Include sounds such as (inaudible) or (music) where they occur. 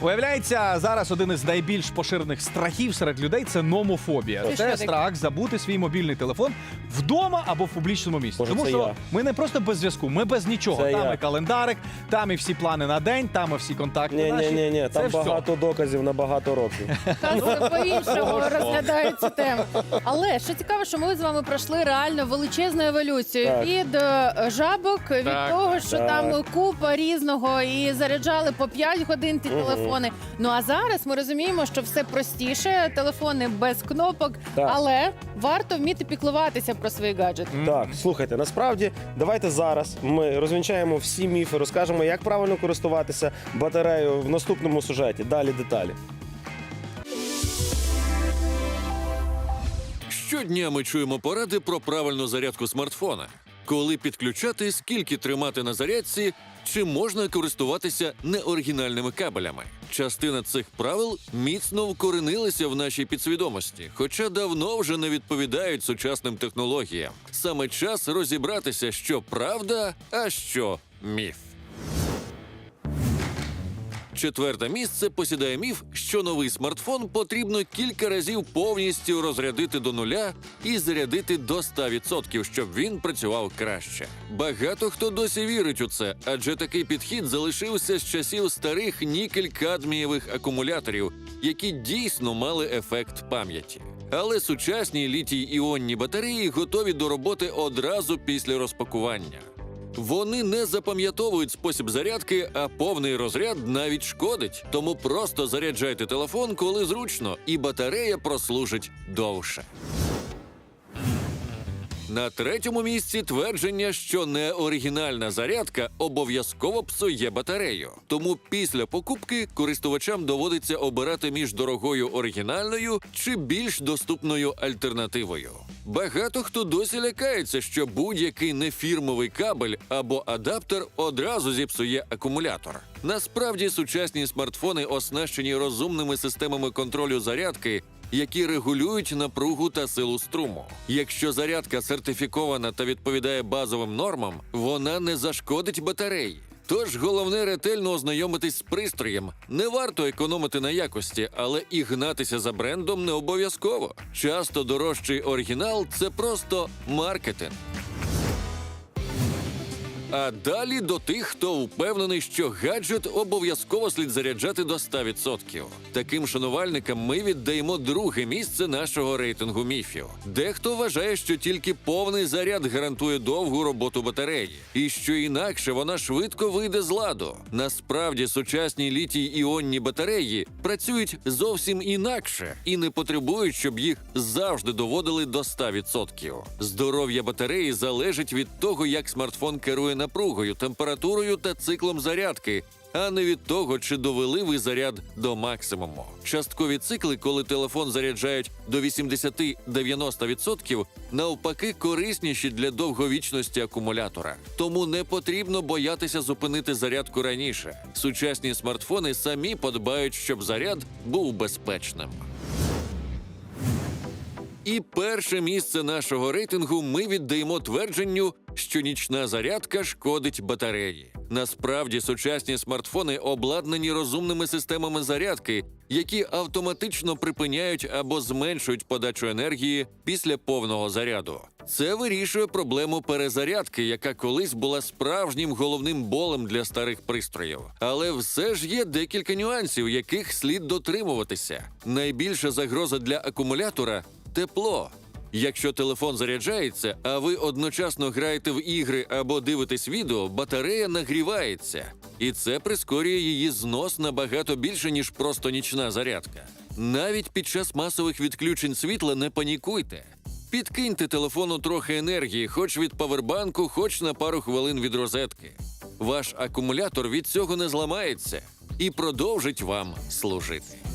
Виявляється, зараз один із найбільш поширених страхів серед людей це номофобія. Це Це, таке? страх забути свій мобільний телефон вдома або в публічному місці. Боже, Тому це що я. ми не просто без зв'язку, ми без нічого. Це там я. і календарик, там і всі плани на день, там і всі контакти. Ні, наші. ні, ні, ні, Це там все. багато доказів на багато років. (laughs) Казка по-іншому розглядають цю тему. Але що цікаво, що ми з вами пройшли реально величезну еволюцію Так. від е, жабок, від Так, того, що так. там купа різного і заряджали по 5 годин ті телефони. Ну а зараз ми розуміємо, що все простіше, телефони без кнопок, Так. але варто вміти піклуватися про свої гаджети. Так, слухайте, насправді давайте зараз ми розвінчаємо всі міфи, розкажемо, як правильно користуватися батареєю в наступному сюжеті. Далі деталі. Щодня ми чуємо поради про правильну зарядку смартфона, коли підключати, скільки тримати на зарядці, чи можна користуватися неоригінальними кабелями. Частина цих правил міцно вкоренилася в нашій підсвідомості, хоча давно вже не відповідають сучасним технологіям. Саме час розібратися, що правда, а що міф. Четверте місце посідає міф, що новий смартфон потрібно кілька разів повністю розрядити до нуля і зарядити до 100%, щоб він працював краще. Багато хто досі вірить у це, адже такий підхід залишився з часів старих нікель-кадмієвих акумуляторів, які дійсно мали ефект пам'яті. Але сучасні літій-іонні батареї готові до роботи одразу після розпакування. Вони не запам'ятовують спосіб зарядки, а повний розряд навіть шкодить. Тому просто заряджайте телефон, коли зручно, і батарея прослужить довше. На третьому місці твердження, що неоригінальна зарядка обов'язково псує батарею. Тому після покупки користувачам доводиться обирати між дорогою оригінальною чи більш доступною альтернативою. Багато хто досі лякається, що будь-який нефірмовий кабель або адаптер одразу зіпсує акумулятор. Насправді сучасні смартфони оснащені розумними системами контролю зарядки, які регулюють напругу та силу струму. Якщо зарядка сертифікована та відповідає базовим нормам, вона не зашкодить батареї. Тож головне ретельно ознайомитись з пристроєм. Не варто економити на якості, але і гнатися за брендом не обов'язково. Часто дорожчий оригінал це просто маркетинг. А далі до тих, хто впевнений, що гаджет обов'язково слід заряджати до 100%. Таким шанувальникам ми віддаємо друге місце нашого рейтингу міфів. Дехто вважає, що тільки повний заряд гарантує довгу роботу батареї, і що інакше вона швидко вийде з ладу. Насправді сучасні літій-іонні батареї працюють зовсім інакше і не потребують, щоб їх завжди доводили до 100%. Здоров'я батареї залежить від того, як смартфон керує напругою, температурою та циклом зарядки. А не від того, чи довели ви заряд до максимуму. Часткові цикли, коли телефон заряджають до 80-90%, навпаки корисніші для довговічності акумулятора. Тому не потрібно боятися зупинити зарядку раніше. Сучасні смартфони самі подбають, щоб заряд був безпечним. І перше місце нашого рейтингу ми віддаємо твердженню, що нічна зарядка шкодить батареї. Насправді сучасні смартфони обладнані розумними системами зарядки, які автоматично припиняють або зменшують подачу енергії після повного заряду. Це вирішує проблему перезарядки, яка колись була справжнім головним болем для старих пристроїв. Але все ж є декілька нюансів, яких слід дотримуватися. Найбільша загроза для акумулятора тепло. Якщо телефон заряджається, а ви одночасно граєте в ігри або дивитесь відео, батарея нагрівається, і це прискорює її знос набагато більше, ніж просто нічна зарядка. Навіть під час масових відключень світла не панікуйте. Підкиньте телефону трохи енергії, хоч від павербанку, хоч на пару хвилин від розетки. Ваш акумулятор від цього не зламається і продовжить вам служити.